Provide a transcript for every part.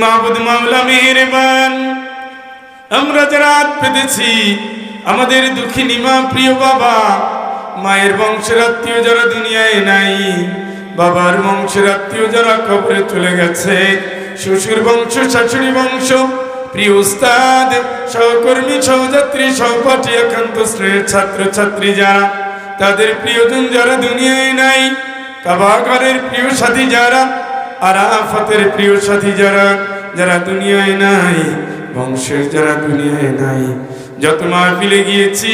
মাহবুদ মাওলা মেহেরবান। আমরা যারা পেতেছি আমাদের দুঃখিনী মা, প্রিয় বাবা, মায়ের বংশের আত্মীয় যারা দুনিয়ায় নাই, বাবার বংশের আত্মীয় যারা কবরে চলে গেছে, শ্বশুর বংশ, শাশুড়ি বংশ, প্রিয় উস্তাদ, সহকর্মী, সহযাত্রী, সহপাঠী, একান্ত শ্রেণির ছাত্র ছাত্রী যারা, তাদের প্রিয়জন যারা দুনিয়ায় নাই, কাবাঘরের প্রিয় সাথী যারা আরাফাতের প্রিয় সাথী যারা যারা দুনিয়ায় নাই, বংশের যারা দুনিয়ায় নাই, যত মাহফিলে গিয়েছি,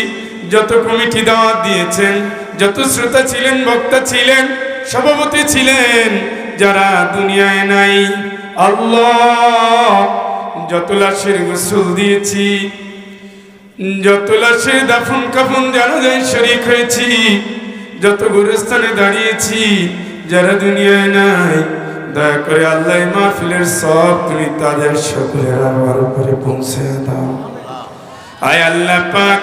যত কমিটি দাওয়াত দিয়েছেন, যত শ্রোতা ছিলেন, বক্তা ছিলেন, সভাপতি ছিলেন, যারা দুনিয়ায় নাই, আল্লাহ, যত লাশের গোসল দিয়েছি, যত লাশের দাফন কাফন জানা যায় শরিক হয়েছি, যত গুরুস্থানে দাঁড়িয়েছি, যারা দুনিয়ায় নাই দয়া করে আল্লাহ মাহফিলের সব তুমি তাদের সকলের আমার উপরে পৌঁছে দাও। আয় আল্লাহ পাক,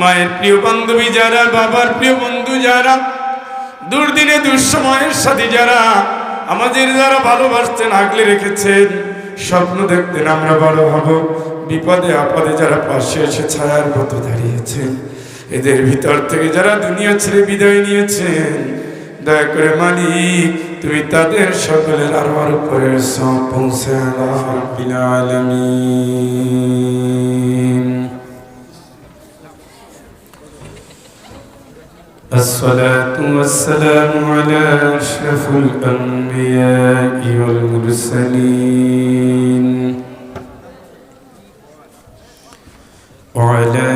মায়ের প্রিয় বান্ধবী যারা, বাবার প্রিয় বন্ধু যারা, দুর্দিনে, দুঃসময়ের সাথে যারা, আমাদের যারা ভালোবাসতেন আগলে রেখেছেন, স্বপ্ন দেখতেন আমরা বড় হব, বিপদে, আপদে যারা পাশে এসে ছায়ার মতো দাঁড়িয়েছেন, এদের ভিতর থেকে যারা দুনিয়া ছেড়ে বিদায় নিয়েছেন, দয়া করে মালিক তুমি তাদের সকলের আর উপরে সব পৌঁছে আল্লাহ রাব্বিল আলামিন الصلاة والسلام على أشرف الأنبياء والمرسلين وعلى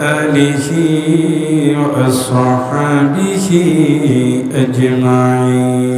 آله وأصحابه أجمعين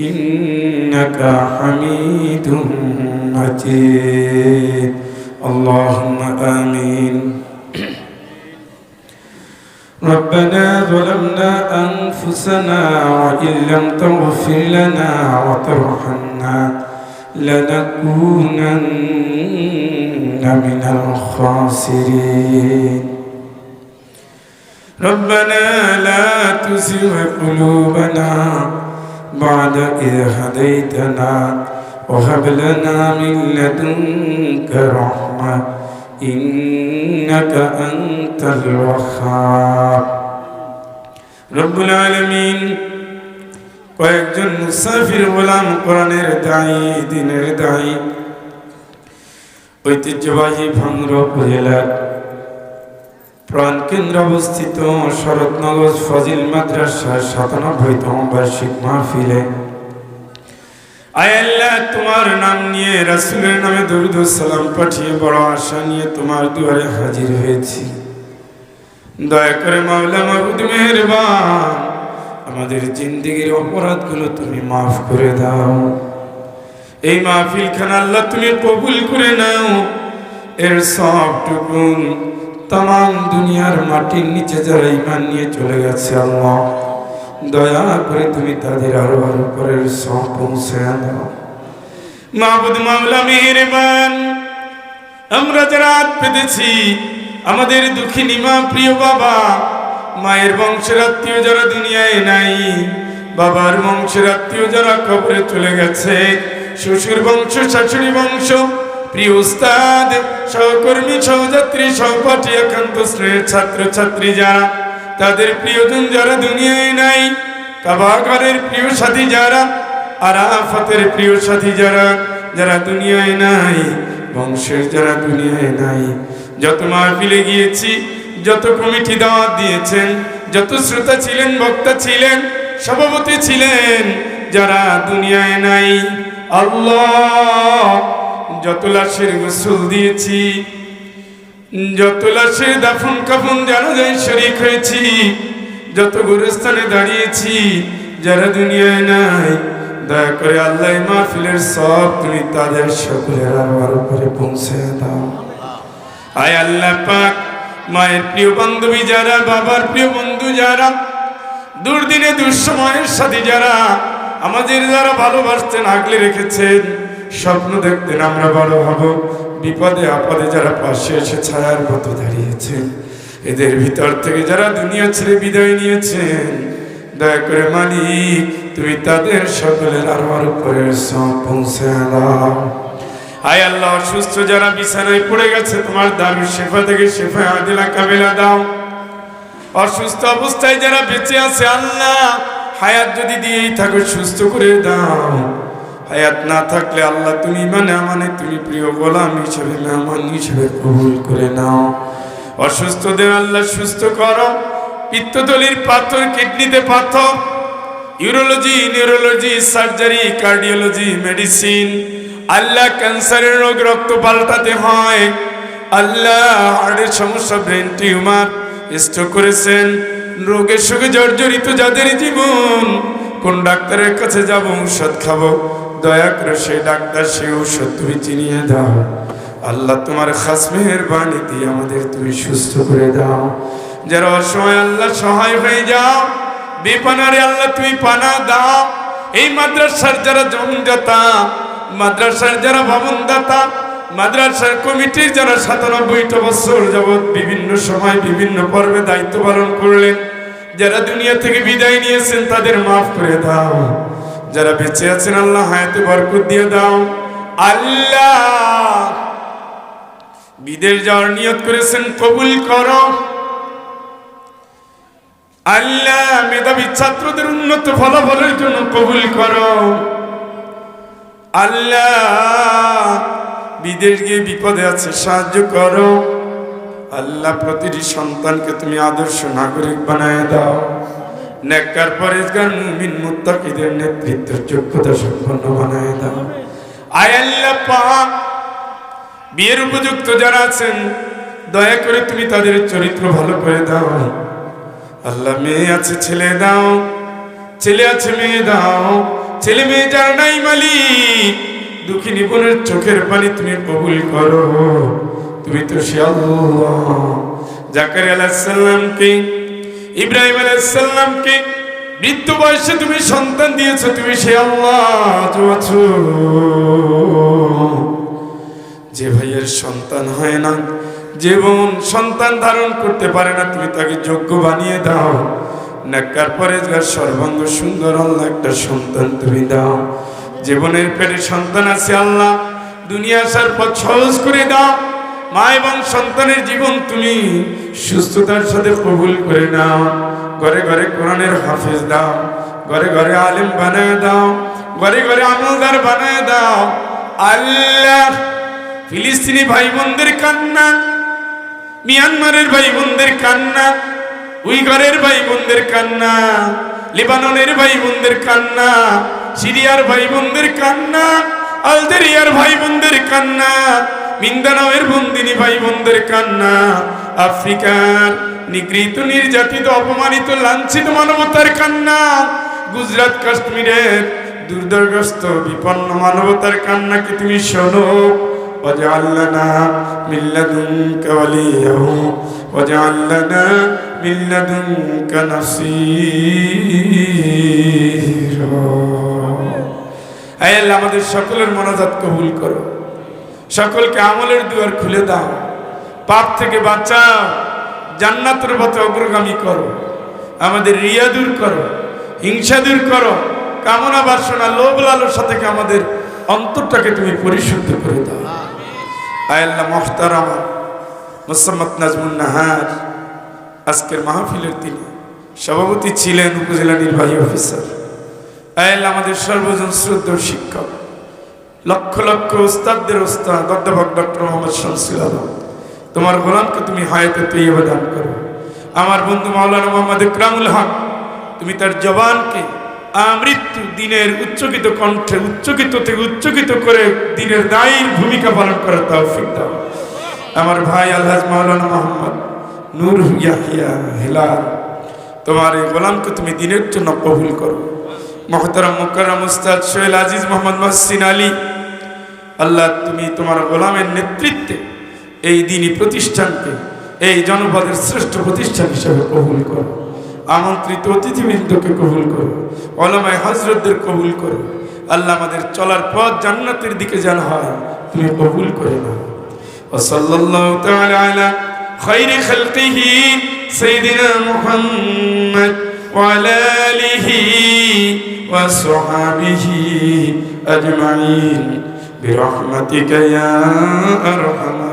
إنك حميد مجيد. اللهم آمين. ربنا ظلمنا أنفسنا وإن لم تغفر لنا وترحمنا لنكونن من الخاسرين. ربنا لا تزغ قلوبنا بعد إذ هديتنا وهب لنا من لدنك رحمة إنك أنت الوهاب رب العالمين কয়েকজন মুসাফির গোলাম কোরআনের দায়ী দিনের দায়ী ঐতিহ্যবাহী ভাঙ্গুর উপজেলার প্রাণকেন্দ্র অবস্থিত শরৎনগর ফজিল মাদ্রাসার সাতানব্বইতম বার্ষিক মাহফিলে। আয়াল্লাহ তোমার নাম নিয়ে রাসুলের নামে দরুদ সালাম পাঠিয়ে বড় আশা নিয়ে তোমার দুয়ারে হাজির হয়েছি। দয়া করে মাওলা মাহবুদ মেহরবান, আমাদের জিন্দগির অপরাধগুলো তুমি মাফ করে দাও। এই মাহফিল খান আল্লাহ তুমি কবুল করে নাও। এর সবটুকুন তাম দুনিয়ার মাটির নিচে যারা ইমান নিয়ে চলে গেছে আল্লাহ, দয়া করে তুমি তাদের আরও আরও পরের সব পৌঁছে দাও। মাহবুদ মামলা মেহেরবান, আমরা যারা হাত পেতেছি, আমাদের দুঃখিনী মা প্রিয় বাবা, মায়ের বংশের আত্মীয় যারা দুনিয়ায় নাই, বাবার বংশের আত্মীয় যারা কবরে চলে গেছে, শ্বশুর বংশ, শাশুড়ি বংশ প্রিয় উস্তাদ, সহকর্মী, সহযাত্রী, সহপাঠী, একান্ত শ্রেণির ছাত্র, ছাত্রী যারা, তাদের প্রিয়জন যারা দুনিয়ায় নাই কাবাঘরের প্রিয় সাথী যারা, আরাফাতের প্রিয় সাথী যারা যারা দুনিয়ায় নাই, বংশের যারা দুনিয়ায় নাই। যত মাহফিলে গিয়েছি, যত কমিটি দাওয়াত দিয়েছেন, যত শ্রোতা ছিলেন, বক্তা ছিলেন, সভাপতি ছিলেন, যারা দুনিয়ায় নাই, আল্লাহ যত লাশের গোসল দিয়েছি যত লাশের দাফন কাফন জানা যায় শরিক হয়েছি, যত গুরুস্থানে দাঁড়িয়েছি, যারা দুনিয়ায় নাই, দয়া করে আল্লাহ মাহফিলের সব তুমি তাদের সকলের আমার উপরে পৌঁছে দাও। আয় আল্লাহ পাক, মায়ের প্রিয় বান্ধবী যারা, বাবার প্রিয় বন্ধু যারা, দুর্দিনে দুঃসময়ের সাথে যারা, আমাদের যারা ভালোবাসতেন আগলে রেখেছেন স্বপ্ন দেখতেন আমরা বড় হব। বিপদে, আপদে যারা পাশে এসে ছায়ার মতো দাঁড়িয়েছেন এদের ভিতর থেকে যারা দুনিয়া ছেড়ে বিদায় নিয়েছেন, দয়া করে মালিক, তুমি তাদের সকলের আর উপরে পৌঁছে দাও। আয় আল্লাহ, অসুস্থ যারা বিছানায় পড়ে গেছে, তোমার দারুর শেফা থেকে শেফা আদিলা কাবিলা দাও। অসুস্থ অবস্থায় যারা বেঁচে আছে, আল্লাহ, হায়াত যদি দিয়েই থাকো, সুস্থ করে দাও। হায়াত না থাকলে আল্লাহ তুমি মানে মানে তুমি প্রিয় গোলাম হিসেবে মেহমান হিসেবে কবুল করে নাও। অসুস্থদের আল্লাহ সুস্থ করো। পিত্তদলির পাথর, কিডনিতে পাথর। Urology, neurology, surgery, cardiology, medicine. আল্লাহ ক্যান্সারের রোগ রক্ত পাল্টাতে হয়। আল্লাহ হার্টের সমস্যা, ব্রেন টিউমার, স্ট্রোক করেছেন। রোগের সঙ্গে জর্জরিত যাদের জীবন কোন ডাক্তারের কাছে যাব, ঔষধ খাব? দয়া করে সেই ডাক্তার সেই ঔষধ তুমি চিনিয়ে দাও। আল্লাহ তোমার খাস মেহরবানি দিয়ে আমাদের তুমি সুস্থ করে দাও। যারা অসময় আল্লাহ সহায় হয়ে যাও। বেপানারে আল্লাহ তুমি পানা দাও। এই মাদ্রাসার যারা জমদাতা মাদ্রাসার যারা ভবনদাতা, মাদ্রাসার কমিটির যারা সাতানব্বইটা বছর যাবৎ বিভিন্ন সময় বিভিন্ন পর্বে দায়িত্ব পালন করলেন যারা দুনিয়া থেকে বিদায় নিয়েছেন, তাদের মাফ করে দাও। যারা বেঁচে আছেন, আল্লাহ হায়াতে বরকত দিয়ে দাও। আল্লাহ! বিদেশ যাওয়ার নিয়ত করেছেন, কবুল করো। আল্লাহ, মেধাবী ছাত্রদের উন্নত ফলাফলের জন্য কবুল করো। আল্লাহ! বিদেশ গিয়ে বিপদে আছে, সাহায্য করো। আল্লাহ প্রতিটি সন্তানকে তুমি আদর্শ নাগরিক বানায় দাও। নেককার পরেজগার মুমিন মুত্তাকিদের নেতৃত্বের যোগ্যতা সম্পন্ন বানায় দাও। আয় আল্লাহ পাক, বিয়ের উপযুক্ত যারা আছেন, দয়া করে তুমি তাদের চরিত্র ভালো করে দাও। আল্লাহ মেয়ে আছে, ছেলে দাও। ছেলে আছে, মেয়ে দাও। ছেলে মেয়ে যার নাই মালিক, দুঃখী নিপুণের চোখের পানি তুমি কবুল করো। আল্লাহ। জাকার আলাহিসাল্লামকে ইব্রাহিম আলাইসাল্লামকে বৃদ্ধ বয়সে তুমি সন্তান দিয়েছ, তুমি সে আল্লাহ যে ভাইয়ের সন্তান হয় না, যে বোন সন্তান ধারণ করতে পারে না, তুমি তাকে যোগ্য বানিয়ে দাও। নাকার পরে যার সর্বাঙ্গ সুন্দর আল্লাহ একটা সন্তান তুমি দাও। জীবনের পেটে সন্তান আছে আল্লাহ, দুনিয়া আসার পথ সহজ করে দাও। মা এবং সন্তানের জীবন তুমি সুস্থতার সাথে কবুল করে নাও। ঘরে ঘরে কোরআনের হাফিজ দাও। ঘরে ঘরে আলিম বানায় দাও। ঘরে ঘরে আমলদার বানায় দাও। আল্লাহ, ফিলিস্তিনি ভাই বোনদের কান্না, মিয়ানমারের ভাই বোনদের কান্না উইগরের ভাই বোনদের কান্না, লিবাননের ভাই বোনদের কান্না, সিরিয়ার ভাই বোনদের কান্না, আলজেরিয়ার ভাই বোনদের কান্না মিন্দানাওয়ের বন্দিনী ভাই বোনদের কান্না আফ্রিকার নিগৃহীত নির্যাতিত অপমানিত লাঞ্ছিত মানবতার কান্না গুজরাট কাশ্মীরের দুর্দগ্রস্ত বিপন্ন মানবতার কান্নাকে তুমি শোনো واجعل لنا من لدنك وليا واجعل لنا من لدنك نصيرا আয় আল্লাহ আমাদের সকলের মনাজাত কবুল করো সকলকে আমলের দুয়ার খুলে দাও। পাপ থেকে বাঁচাও। জান্নাতের পথে অগ্রগামী করো। আমাদের রিয়া দূর করো। হিংসা দূর করো। কামনা বাসনা, লোভ লালসা থেকে আমাদের অন্তরটাকে তুমি পরিশুদ্ধ করে দাও। আয়াল্লাহ মোহতারামা। মোসাম্মদ নাজমুন নাহার। আজকের মাহফিলের তিনি সভাপতি ছিলেন, উপজেলা নির্বাহী অফিসার। আয়াল্লাহ আমাদের সর্বজন শ্রদ্ধ শিক্ষক। লক্ষ লক্ষ উস্তাদদের ওস্তাদ অধ্যাপক ডক্টর মোহাম্মদ শামসুল আলম, তোমার গোলামকে তুমি হায়াতে তৈবা দান করো। আমার বন্ধু মাওলানা মোহাম্মদ ইকরামুল হক, তুমি তার জবানকে আমৃত্যু দিনের উচ্চকিত কণ্ঠে, উচ্চকিত থেকে উচ্চকিত করে দিনের দায়ীর ভূমিকা পালন করার তৌফিক দাও। আমার ভাই আলহাজ মাওলানা মোহাম্মদ নূর ইয়াহিয়া হেলাল, তোমার এই গোলামকে তুমি দিনের জন্য কবুল করো। মহতারাম, মুকাররম উস্তাদ সোহেল আজিজ মোহাম্মদ মহসিন আলী আল্লাহ তুমি তোমার গোলামের নেতৃত্বে এই দিনই প্রতিষ্ঠানকে এই জনপদের শ্রেষ্ঠ প্রতিষ্ঠান হিসেবে কবুল করো আমন্ত্রিত অতিথিবৃন্দকে কবুল করো ওলামায় হজরতদের কবুল করো আল্লাহ আমাদের চলার পথ জান্নাতের দিকে যেন হয় তুমি কবুল করে নাও وصلى الله تعالى على خير خلقه سيدنا محمد وعلى آله وصحبه أجمعين برحمتك يا أرحم